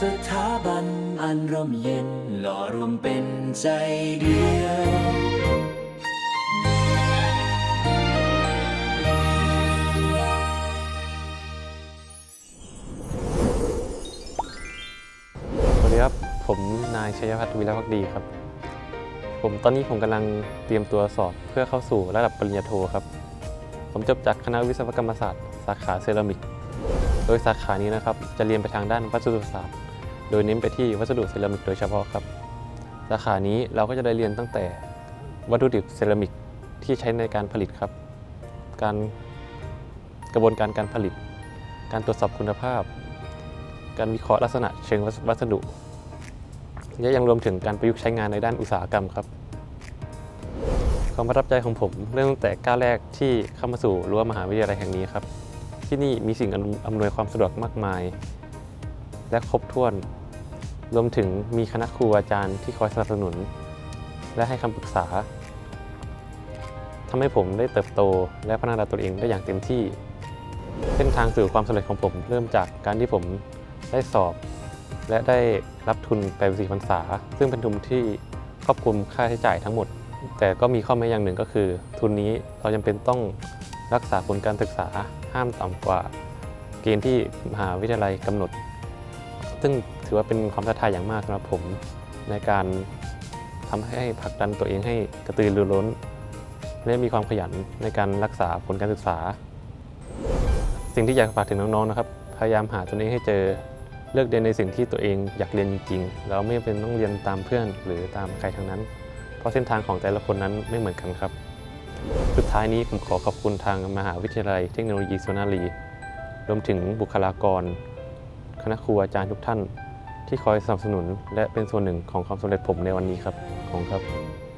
สถาบันอันร่มเย็นหล่อรวมเป็นใจเดียวสวัสดีครับผมนายชัยพัฒน์วิรพักดีครับ ผมตอนนี้ผมกำลังเตรียมตัวสอบเพื่อเข้าสู่ระดับปริญญาโทครับ ผมจบจากคณะวิศวกรรมศาสตร์ สาขาเซรามิก โดยสาขานี้นะครับจะเรียนไปทางด้านวัสดุศาสตร์ โดยเน้นไปที่วัสดุเซรามิกโดยเฉพาะครับ สาขานี้เราก็จะได้เรียนตั้งแต่วัตถุดิบเซรามิกที่ใช้ในการผลิตครับ การกระบวนการการผลิต การตรวจสอบคุณภาพ การวิเคราะห์ลักษณะเชิงวัสดุ และยังรวมถึงการประยุกต์ใช้งานในด้านอุตสาหกรรมครับ ความประทับใจของผมเริ่มตั้งแต่ก้าวแรกที่เข้ามาสู่รั้วมหาวิทยาลัยแห่งนี้ครับ ที่นี่มีสิ่งอำนวยความสะดวกมากมาย และครบถ้วน รวมถึงมีคณะครูอาจารย์ที่คอยสนับสนุน และให้คำปรึกษาทำให้ผมได้เติบโตและพัฒนาตัวเองได้อย่างเต็มที่ เส้นทางสู่ความสำเร็จของผมเริ่มจากการที่ผมได้สอบ และได้รับทุนไปสี่พรรษา ซึ่งเป็นทุนที่ครอบคลุมค่าใช้จ่ายทั้งหมด แต่ก็มีข้อแม้อย่างหนึ่งก็คือ ทุนนี้เราจำเป็นต้องรักษาผลการศึกษาห้ามต่ำกว่า เกณฑ์ที่มหาวิทยาลัยกำหนด ซึ่งถือว่าเป็นความท้าทายอย่างมากสำหรับผมในการทำให้ผลักดันตัวเองให้กระตือรือร้น และมีความขยันในการรักษาผลการศึกษา สิ่งที่อยากฝากถึงน้องๆนะครับ พยายามหาตัวเองให้เจอเลือกเรียนในสิ่งที่ตัวเองอยากเรียนจริงๆแล้วไม่เป็นต้องเรียนตามเพื่อนหรือตามใครทั้งนั้น เพราะเส้นทางของแต่ละคนนั้นไม่เหมือนกันครับ สุดท้ายนี้ผมขอขอบคุณทางมหาวิทยาลัยเทคโนโลยีสุนารีรวมถึงบุคลากร คณะครูอาจารย์ทุกท่าน ที่คอยสนับสนุน และเป็นส่วนหนึ่งของความสำเร็จผมในวันนี้ครับ ขอบคุณครับ